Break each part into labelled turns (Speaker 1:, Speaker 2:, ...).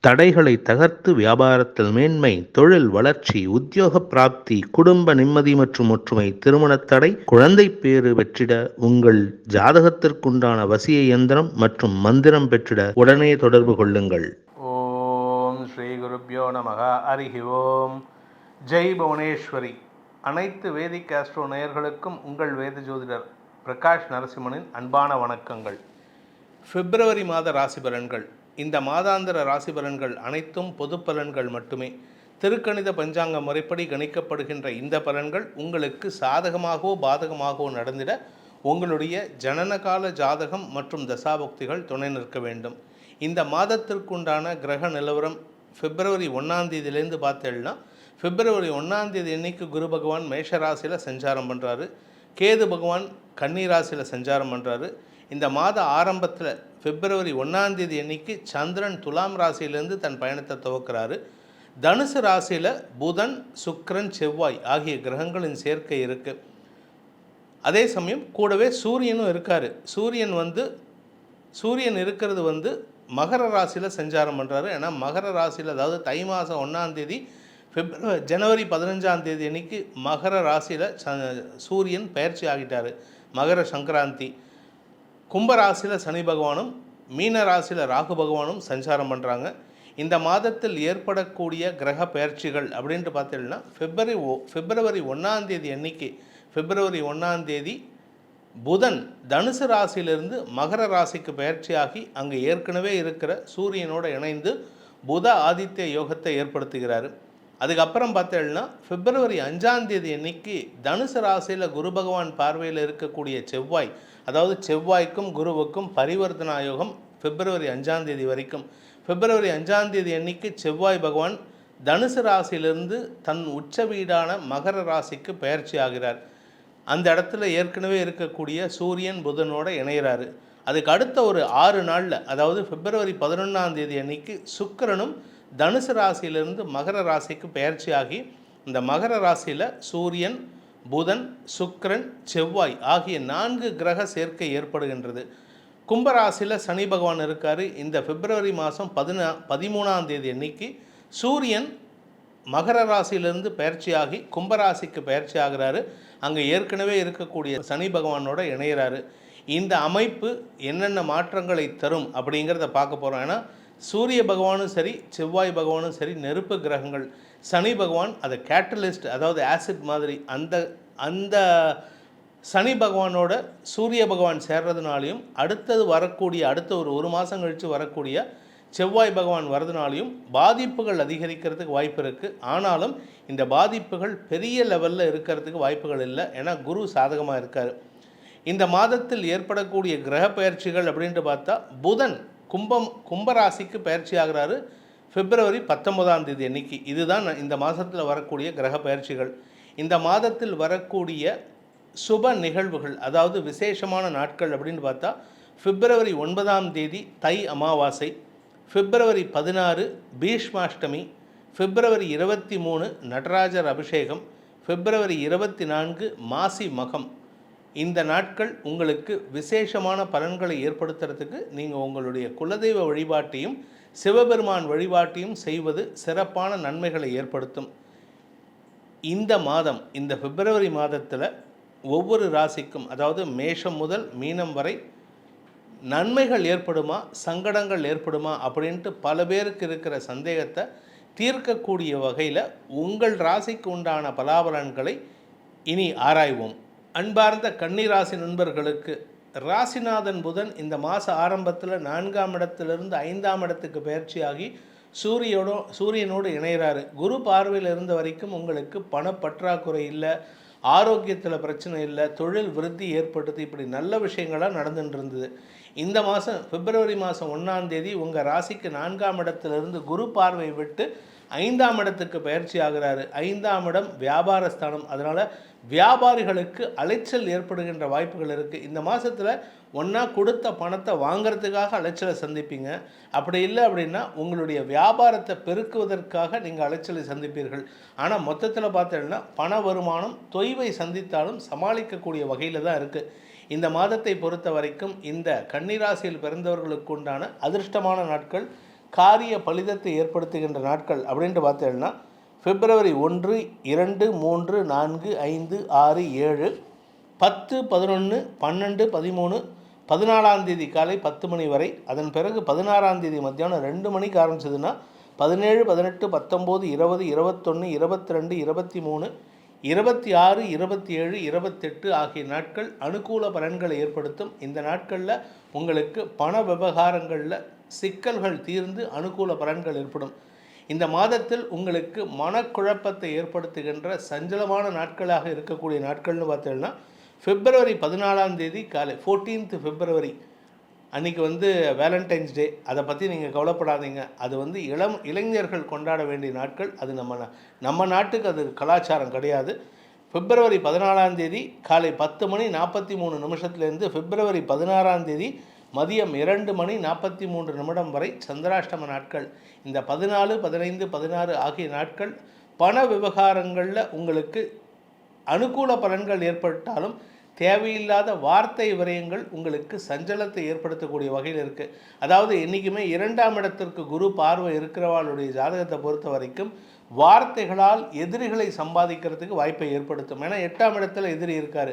Speaker 1: தடைகளை தகர்த்து வியாபாரத்தில் மேன்மை தொழில் வளர்ச்சி உத்தியோக பிராப்தி குடும்ப நிம்மதி மற்றும் ஒற்றுமை திருமணத் தடை குழந்தை பேறு பெற்றிட உங்கள் ஜாதகத்திற்குண்டான வசிய இயந்திரம் மற்றும் மந்திரம் பெற்றிட உடனே தொடர்பு கொள்ளுங்கள்.
Speaker 2: ஓம் ஸ்ரீ குருப்யோ நமக. ஹரிஹி ஓம். ஜெய் புவனேஸ்வரி. அனைத்து வேதிக் ஆஸ்ட்ரோ நேயர்களுக்கும் உங்கள் வேத ஜோதிடர் பிரகாஷ் நரசிம்மனின் அன்பான வணக்கங்கள். பிப்ரவரி மாத ராசி பலன்கள் இந்த மாதாந்திர ராசி பலன்கள் அனைத்தும் பொது பலன்கள் மட்டுமே. திருக்கணித பஞ்சாங்க முறைப்படி கணிக்கப்படுகின்ற இந்த பலன்கள் உங்களுக்கு சாதகமாகவோ பாதகமாகவோ நடந்திட உங்களுடைய ஜனனகால ஜாதகம் மற்றும் தசாபக்திகள் துணை நிற்க வேண்டும். இந்த மாதத்திற்குண்டான கிரக நிலவரம் பிப்ரவரி ஒன்றாம் தேதியிலேருந்து பார்த்தேன்னா பிப்ரவரி ஒன்றாம் தேதி அன்னைக்கு குரு பகவான் மேஷராசியில் சஞ்சாரம் பண்ணுறாரு கேது பகவான் கன்னிராசியில் சஞ்சாரம் பண்ணுறாரு இந்த மாத ஆரம்பத்தில் பிப்ரவரி ஒன்றாந்தேதி அன்னைக்கு சந்திரன் துலாம் ராசியிலேருந்து தன் பயணத்தை துவக்கிறாரு. தனுசு ராசியில் புதன் சுக்கிரன் செவ்வாய் ஆகிய கிரகங்களின் சேர்க்கை இருக்குது அதே சமயம் கூடவே சூரியனும் இருக்கார். சூரியன் வந்து சூரியன் இருக்கிறது வந்து மகர ராசியில் சஞ்சாரம் பண்ணுறாரு ஏன்னா மகர ராசியில் அதாவது தை மாதம் ஒன்றாந்தேதி பிப்ரவரி ஜனவரி பதினஞ்சாம் தேதி அன்னைக்கு மகர ராசியில் சூரியன் பயிற்சி ஆகிட்டார். மகர சங்கராந்தி. கும்ப ராசியில் சனி பகவானும் மீன ராசியில் ராகு பகவானும் சஞ்சாரம் பண்ணுறாங்க இந்த மாதத்தில் ஏற்படக்கூடிய கிரக பயிற்சிகள் அப்படின்ட்டு பார்த்தீங்கன்னா பிப்ரவரி ஓ பிப்ரவரி ஒன்றாம் தேதி அன்னைக்கு பிப்ரவரி ஒன்றாம் தேதி புதன் தனுசு ராசியிலிருந்து மகர ராசிக்கு பயிற்சியாகி அங்கே ஏற்கனவே இருக்கிற சூரியனோடு இணைந்து புத ஆதித்ய யோகத்தை ஏற்படுத்துகிறார். அதுக்கப்புறம் பார்த்தேன்னா பிப்ரவரி அஞ்சாந்தேதி அன்னைக்கு தனுசு ராசியில் குரு பகவான் பார்வையில் இருக்கக்கூடிய செவ்வாய் அதாவது செவ்வாய்க்கும் குருவுக்கும் பரிவர்த்தனா யோகம் பிப்ரவரி அஞ்சாந்தேதி வரைக்கும். பிப்ரவரி அஞ்சாந்தேதி அன்னைக்கு செவ்வாய் பகவான் தனுசு ராசியிலிருந்து தன் உச்ச வீடான மகர ராசிக்கு பயிற்சி ஆகிறார். அந்த இடத்துல ஏற்கனவே இருக்கக்கூடிய சூரியன் புதனோட இணைகிறாரு அதுக்கு அடுத்த ஒரு ஆறு நாளில் அதாவது பிப்ரவரி பதினொன்றாம் தேதி அன்னைக்கு சுக்கிரனும் தனுசு ராசியிலிருந்து மகர ராசிக்கு பயிற்சியாகி இந்த மகர ராசியில் சூரியன் புதன் சுக்ரன் செவ்வாய் ஆகிய நான்கு கிரக சேர்க்கை ஏற்படுகின்றது. கும்பராசியில் சனி பகவான் இருக்கார். இந்த பிப்ரவரி மாதம் பதினா பதிமூணாம் தேதி அன்னைக்கு சூரியன் மகர ராசியிலிருந்து பயிற்சியாகி கும்பராசிக்கு பயிற்சி ஆகிறாரு அங்கே ஏற்கனவே இருக்கக்கூடிய சனி பகவானோட இணையிறாரு. இந்த அமைப்பு என்னென்ன மாற்றங்களை தரும் அப்படிங்கிறத பார்க்க போகிறோம் ஏன்னா சூரிய பகவானும் சரி செவ்வாய் பகவானும் சரி நெருப்பு கிரகங்கள் சனி பகவான் அதை கேட்டலிஸ்ட் அதாவது ஆசிட் மாதிரி அந்த அந்த சனி பகவானோட சூரிய பகவான் சேர்றதுனாலையும் அடுத்தது வரக்கூடிய அடுத்த ஒரு ஒரு மாதம் கழித்து வரக்கூடிய செவ்வாய் பகவான் வரதுனாலையும் பாதிப்புகள் அதிகரிக்கிறதுக்கு வாய்ப்பு இருக்குது ஆனாலும் இந்த பாதிப்புகள் பெரிய லெவலில் இருக்கிறதுக்கு வாய்ப்புகள் இல்லை. ஏன்னா குரு சாதகமாக இருக்கார். இந்த மாதத்தில் ஏற்படக்கூடிய கிரக பயிற்சிகள் அப்படின்ட்டு பார்த்தா புதன் கும்பம் கும்பராசிக்கு பயிற்சி ஆகிறாரு. பிப்ரவரி பத்தொன்பதாம் தேதி அன்னைக்கு. இதுதான் இந்த மாதத்தில் வரக்கூடிய கிரக பயிற்சிகள். இந்த மாதத்தில் வரக்கூடிய சுப நிகழ்வுகள் அதாவது விசேஷமான நாட்கள் அப்படின்னு பார்த்தா பிப்ரவரி ஒன்பதாம் தேதி தை அமாவாசை பிப்ரவரி பதினாறு பீஷ்மாஷ்டமி பிப்ரவரி இருபத்தி மூணு நடராஜர் அபிஷேகம் பிப்ரவரி இருபத்தி நான்கு மாசி மகம். இந்த நாட்கள் உங்களுக்கு விசேஷமான பலன்களை ஏற்படுத்துறதுக்கு நீங்கள் உங்களுடைய குலதெய்வ வழிபாட்டையும் சிவபெருமான் வழிபாட்டையும் செய்வது சிறப்பான நன்மைகளை ஏற்படுத்தும். இந்த மாதம் இந்த பிப்ரவரி மாதத்தில் ஒவ்வொரு ராசிக்கும் அதாவது மேஷம் முதல் மீனம் வரை நன்மைகள் ஏற்படுமா சங்கடங்கள் ஏற்படுமா அப்படின்ட்டு பல பேருக்கு இருக்கிற சந்தேகத்தை தீர்க்கக்கூடிய வகையில் உங்கள் ராசிக்கு உண்டான பலாபலன்களை இனி ஆராய்வோம். அன்பார்ந்த கன்னிராசி நண்பர்களுக்கு ராசிநாதன் புதன் இந்த மாத ஆரம்பத்தில் நான்காம் இடத்திலிருந்து ஐந்தாம் இடத்துக்கு பயிற்சியாகி சூரியோட சூரியனோடு இணைகிறாரு குரு பார்வையில் இருந்த வரைக்கும் உங்களுக்கு பணப்பற்றாக்குறை இல்லை ஆரோக்கியத்தில் பிரச்சனை இல்லை தொழில் விருத்தி ஏற்பட்டது இப்படி நல்ல விஷயங்களாக நடந்துட்டு இருந்தது. இந்த மாதம் பிப்ரவரி மாதம் ஒன்றாம் தேதி உங்கள் ராசிக்கு நான்காம் இடத்திலிருந்து குரு பார்வை விட்டு ஐந்தாம் இடத்துக்கு பயிற்சி ஆகிறாரு. ஐந்தாம் இடம் வியாபாரஸ்தானம். அதனால் வியாபாரிகளுக்கு அலைச்சல் ஏற்படுகின்ற வாய்ப்புகள் இருக்குது இந்த மாதத்தில் ஒன்றா கொடுத்த பணத்தை வாங்குறதுக்காக அலைச்சலை சந்திப்பீங்க. அப்படி இல்லை அப்படின்னா உங்களுடைய வியாபாரத்தை பெருக்குவதற்காக நீங்கள் அலைச்சலை சந்திப்பீர்கள். ஆனால் மொத்தத்தில் பார்த்தீங்கன்னா பண வருமானம் தொய்வை சந்தித்தாலும் சமாளிக்கக்கூடிய வகையில் தான் இருக்குது இந்த மாதத்தை பொறுத்த வரைக்கும் இந்த கன்னிராசியில் பிறந்தவர்களுக்கு உண்டான அதிர்ஷ்டமான நாட்கள் காரிய பலிதத்தை ஏற்படுத்துகின்ற நாட்கள் அப்படின்ட்டு பார்த்தேன்னா பிப்ரவரி ஒன்று இரண்டு மூன்று நான்கு ஐந்து ஆறு ஏழு பத்து பதினொன்று பன்னெண்டு பதிமூணு பதினாலாம் தேதி காலை பத்து மணி வரை அதன் பிறகு பதினாறாம் தேதி மத்தியானம் ரெண்டு மணிக்கு ஆரம்பிச்சதுன்னா பதினேழு பதினெட்டு பத்தொம்போது இருபது இருபத்தொன்று இருபத்தி ரெண்டு இருபத்தி மூணு இருபத்தி ஆறு இருபத்தி ஏழு இருபத்தெட்டு ஆகிய நாட்கள் அனுகூல பலன்களை ஏற்படுத்தும். இந்த நாட்களில் உங்களுக்கு பண விவகாரங்களில் சிக்கல்கள் தீர்ந்து அனுகூல பலன்கள் ஏற்படும். இந்த மாதத்தில் உங்களுக்கு மனக்குழப்பத்தை ஏற்படுத்துகின்ற சஞ்சலமான நாட்களாக இருக்கக்கூடிய நாட்கள்னு பார்த்தீங்கன்னா பிப்ரவரி பதினாலாம் தேதி காலை 14th பிப்ரவரி அன்றைக்கி வந்து வேலண்டைன்ஸ் டே அதை பற்றி நீங்கள் கவலைப்படாதீங்க. அது வந்து இளம் இளைஞர்கள் கொண்டாட வேண்டிய நாட்கள். அது நம்ம நம்ம நாட்டுக்கு அது கலாச்சாரம் கிடையாது. பிப்ரவரி பதினாலாம் தேதி காலை பத்து மணி நாற்பத்தி மூணு நிமிஷத்துலேருந்து பிப்ரவரி பதினாறாம் தேதி மதியம் இரண்டு மணி நாற்பத்தி மூன்று நிமிடம் வரை சந்திராஷ்டம நாட்கள். இந்த பதினாலு பதினைந்து பதினாறு ஆகிய நாட்கள் பண விவகாரங்களில் உங்களுக்கு அனுகூல பலன்கள் ஏற்பட்டாலும் தேவையில்லாத வார்த்தை விரயங்கள் உங்களுக்கு சஞ்சலத்தை ஏற்படுத்தக்கூடிய வகையில் இருக்குது அதாவது என்றைக்குமே இரண்டாம் இடத்திற்கு குரு பார்வை இருக்கிறவாளுடைய ஜாதகத்தை பொறுத்த வரைக்கும் வார்த்தைகளால் எதிரிகளை சம்பாதிக்கிறதுக்கு வாய்ப்பை ஏற்படுத்தும். ஏன்னா எட்டாம் இடத்துல எதிரி இருக்கார்.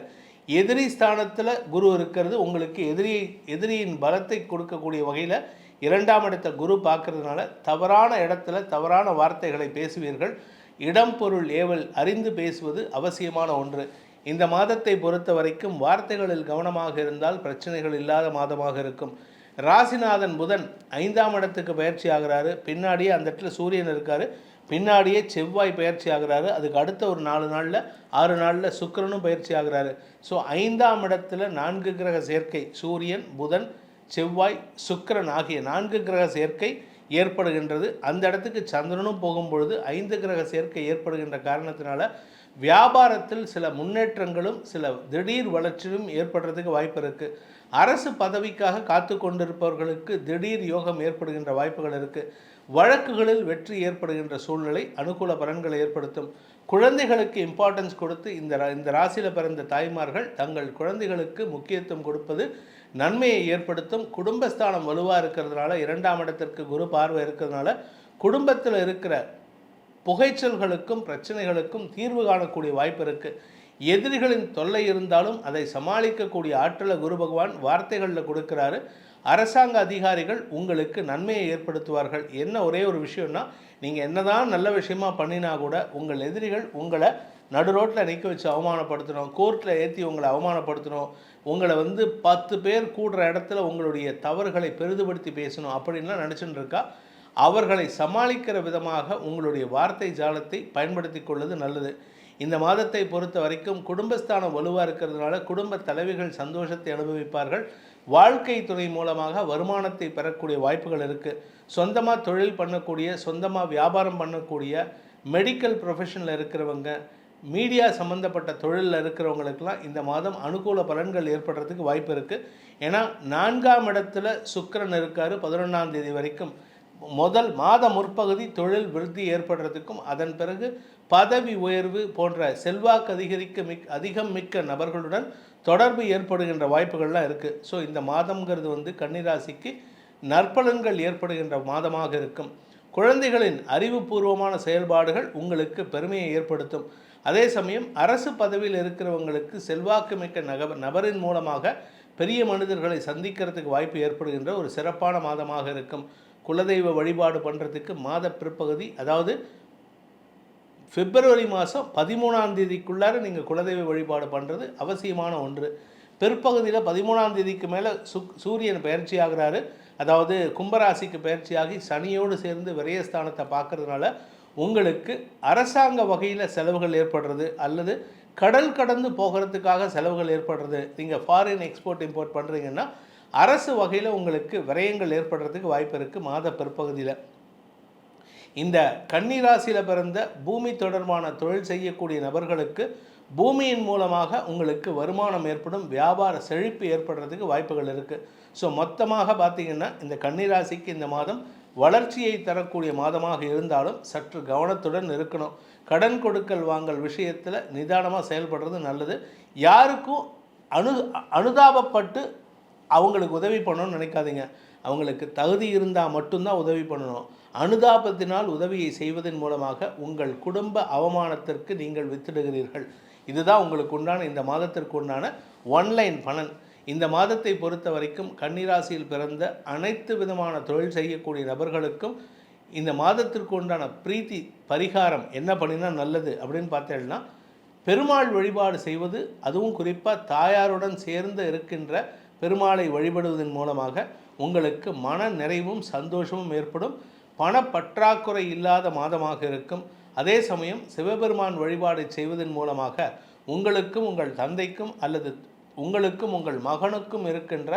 Speaker 2: எதிரி ஸ்தானத்தில் குரு இருக்கிறது உங்களுக்கு எதிரியை எதிரியின் பலத்தை கொடுக்கக்கூடிய வகையில் இரண்டாம் இடத்த குரு பார்க்கறதுனால தவறான இடத்துல தவறான வார்த்தைகளை பேசுவீர்கள். இடம் பொருள் ஏவல் அறிந்து பேசுவது அவசியமான ஒன்று. இந்த மாதத்தை பொறுத்த வரைக்கும் வார்த்தைகளில் கவனமாக இருந்தால் பிரச்சனைகள் இல்லாத மாதமாக இருக்கும். ராசிநாதன் புதன் ஐந்தாம் இடத்துக்கு பயிற்சி ஆகிறாரு. பின்னாடியே அந்த இடத்துல சூரியன் இருக்காரு. பின்னாடியே செவ்வாய் பயிற்சி ஆகிறாரு. அதுக்கு அடுத்த ஒரு நாலு நாளில் ஆறு நாளில் சுக்கரனும் பயிற்சி ஆகிறாரு. ஸோ ஐந்தாம் இடத்துல நான்கு கிரக சேர்க்கை சூரியன் புதன் செவ்வாய் சுக்கரன் ஆகிய நான்கு கிரக சேர்க்கை ஏற்படுகின்றது. அந்த இடத்துக்கு சந்திரனும் போகும் பொழுது ஐந்து கிரக சேர்க்கை ஏற்படுகின்ற காரணத்தினால வியாபாரத்தில் சில முன்னேற்றங்களும் சில திடீர் வளர்ச்சியும் ஏற்படுறதுக்கு வாய்ப்பு இருக்குது அரசு பதவிக்காக காத்து கொண்டிருப்பவர்களுக்கு திடீர் யோகம் ஏற்படுகின்ற வாய்ப்புகள் இருக்குது வழக்குகளில் வெற்றி ஏற்படுகின்ற சூழ்நிலை அனுகூல பலன்களை ஏற்படுத்தும். குழந்தைகளுக்கு இம்பார்ட்டன்ஸ் கொடுத்து இந்த ரா- இந்த ராசியில் பிறந்த தாய்மார்கள் தங்கள் குழந்தைகளுக்கு முக்கியத்துவம் கொடுப்பது நன்மையை ஏற்படுத்தும். குடும்பஸ்தானம் வலுவாக இருக்கிறதுனால இரண்டாம் இடத்திற்கு குரு பார்வை இருக்கிறதுனால குடும்பத்தில் இருக்கிற புகைச்சல்களுக்கும் பிரச்சனைகளுக்கும் தீர்வு காணக்கூடிய வாய்ப்பு இருக்குது எதிரிகளின் தொல்லை இருந்தாலும் அதை சமாளிக்கக்கூடிய ஆற்றலை குரு பகவான் வார்த்தைகளில் கொடுக்குறாரு. அரசாங்க அதிகாரிகள் உங்களுக்கு நன்மையை ஏற்படுத்துவார்கள். என்ன ஒரே ஒரு விஷயம்னா நீங்கள் என்னதான் நல்ல விஷயமா பண்ணினா கூட உங்கள் எதிரிகள் உங்களை நடு ரோட்டில் நிற்க வச்சு அவமானப்படுத்தணும். கோர்ட்டில் ஏற்றி உங்களை அவமானப்படுத்தணும். உங்களை வந்து பத்து பேர் கூடுற இடத்துல உங்களுடைய தவறுகளை பெரிதுபடுத்தி பேசணும் அப்படின்லாம் நினச்சின்னு இருக்கா? அவர்களை சமாளிக்கிற விதமாக உங்களுடைய வார்த்தை ஜாலத்தை பயன்படுத்தி கொள்வது நல்லது. இந்த மாதத்தை பொறுத்த வரைக்கும் குடும்பஸ்தானம் வலுவாக இருக்கிறதுனால குடும்ப தலைவிகள் சந்தோஷத்தை அனுபவிப்பார்கள். வாழ்க்கை துறை மூலமாக வருமானத்தை பெறக்கூடிய வாய்ப்புகள் இருக்குது சொந்தமாக தொழில் பண்ணக்கூடிய சொந்தமாக வியாபாரம் பண்ணக்கூடிய மெடிக்கல் ப்ரொஃபஷனில் இருக்கிறவங்க மீடியா சம்மந்தப்பட்ட தொழிலில் இருக்கிறவங்களுக்கெல்லாம் இந்த மாதம் அனுகூல பலன்கள் ஏற்படுறதுக்கு வாய்ப்பு இருக்குது ஏன்னா நான்காம் இடத்துல சுக்கரன் இருக்கார் பதினொன்றாம் தேதி வரைக்கும். முதல் மாத முற்பகுதி தொழில் விருத்தி ஏற்படுறதுக்கும் அதன் பிறகு பதவி உயர்வு போன்ற செல்வாக்கு அதிகரிக்க மிக் அதிகம் மிக்க நபர்களுடன் தொடர்பு ஏற்படுகின்ற வாய்ப்புகள்லாம் இருக்குது ஸோ இந்த மாதம்ங்கிறது வந்து கன்னிராசிக்கு நற்பலன்கள் ஏற்படுகின்ற மாதமாக இருக்கும். குழந்தைகளின் அறிவுபூர்வமான செயல்பாடுகள் உங்களுக்கு பெருமையை ஏற்படுத்தும். அதே சமயம் அரசு பதவியில் இருக்கிறவங்களுக்கு செல்வாக்கு மிக்க நக நபரின் மூலமாக பெரிய மனிதர்களை சந்திக்கிறதுக்கு வாய்ப்பு ஏற்படுகின்ற ஒரு சிறப்பான மாதமாக இருக்கும். குலதெய்வ வழிபாடு பண்ணுறதுக்கு மாத பிற்பகுதி அதாவது பிப்ரவரி மாதம் பதிமூணாம் தேதிக்குள்ளார நீங்கள் குலதெய்வ வழிபாடு பண்ணுறது அவசியமான ஒன்று. பிற்பகுதியில் பதிமூணாம் தேதிக்கு மேலே சுக் சூரியன் பயிற்சி ஆகிறாரு. அதாவது கும்பராசிக்கு பயிற்சியாகி சனியோடு சேர்ந்து விரயஸ்தானத்தை பார்க்கறதுனால உங்களுக்கு அரசாங்க வகையில் செலவுகள் ஏற்படுறது அல்லது கடல் கடந்து போகிறதுக்காக செலவுகள் ஏற்படுறது. நீங்கள் ஃபாரின் எக்ஸ்போர்ட் இம்போர்ட் பண்ணுறீங்கன்னா அரசு வகையில் உங்களுக்கு விரயங்கள் ஏற்படுறதுக்கு வாய்ப்பு இருக்குது மாத பிற்பகுதியில். இந்த கன்னிராசியில் பிறந்த பூமி தொடர்பான தொழில் செய்யக்கூடிய நபர்களுக்கு பூமியின் மூலமாக உங்களுக்கு வருமானம் ஏற்படும் வியாபார செழிப்பு ஏற்படுறதுக்கு வாய்ப்புகள் இருக்குது ஸோ மொத்தமாக பார்த்தீங்கன்னா இந்த கன்னிராசிக்கு இந்த மாதம் வளர்ச்சியை தரக்கூடிய மாதமாக இருந்தாலும் சற்று கவனத்துடன் இருக்கணும். கடன் கொடுக்கல் வாங்கல் விஷயத்தில் நிதானமாக செயல்படுறது நல்லது. யாருக்கும் அனு அனுதாபப்பட்டு அவங்களுக்கு உதவி பண்ணணும்னு நினைக்காதீங்க. அவங்களுக்கு தகுதி இருந்தால் மட்டும்தான் உதவி பண்ணணும். அனுதாபத்தினால் உதவியை செய்வதன் மூலமாக உங்கள் குடும்ப அவமானத்திற்கு நீங்கள் வித்திடுகிறீர்கள். இதுதான் உங்களுக்கு உண்டான இந்த மாதத்திற்கு உண்டான ஒன்லைன் பலன். இந்த மாதத்தை பொறுத்த வரைக்கும் கன்னிராசியில் பிறந்த அனைத்து விதமான தொழில் செய்யக்கூடிய நபர்களுக்கும் இந்த மாதத்திற்கு உண்டான பிரீத்தி பரிகாரம் என்ன பண்ணினா நல்லது அப்படின்னு பார்த்தேன்னா பெருமாள் வழிபாடு செய்வது அதுவும் குறிப்பாக தாயாருடன் சேர்ந்து இருக்கின்ற பெருமாளை வழிபடுவதன் மூலமாக உங்களுக்கு மன நிறைவும் சந்தோஷமும் ஏற்படும். பணப்பற்றாக்குறை இல்லாத மாதமாக இருக்கும். அதே சமயம் சிவபெருமான் வழிபாடு செய்வதன் மூலமாக உங்களுக்கும் உங்கள் தந்தைக்கும் அல்லது உங்களுக்கும் உங்கள் மகனுக்கும் இருக்கின்ற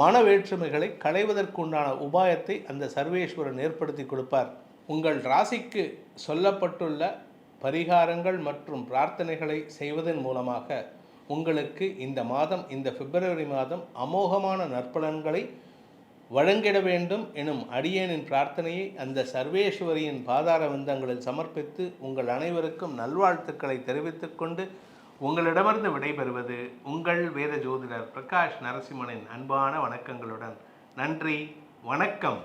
Speaker 2: மன வேற்றுமைகளை களைவதற்குண்டான உபாயத்தை அந்த சர்வேஸ்வரன் ஏற்படுத்தி கொடுப்பார். உங்கள் ராசிக்கு சொல்லப்பட்டுள்ள பரிகாரங்கள் மற்றும் பிரார்த்தனைகளை செய்வதன் மூலமாக உங்களுக்கு இந்த மாதம் இந்த பிப்ரவரி மாதம் அமோகமான நற்பலன்களை வழங்கிட வேண்டும் எனும் அடியேனின் பிரார்த்தனையை அந்த சர்வேஸ்வரியின் பாதார விந்தங்களில் சமர்ப்பித்து உங்கள் அனைவருக்கும் நல்வாழ்த்துக்களை தெரிவித்துக்கொண்டு உங்களிடமிருந்து விடைபெறுவது உங்கள் வேத ஜோதிடர் பிரகாஷ் நரசிம்மனின் அன்பான வணக்கங்களுடன். நன்றி வணக்கம்.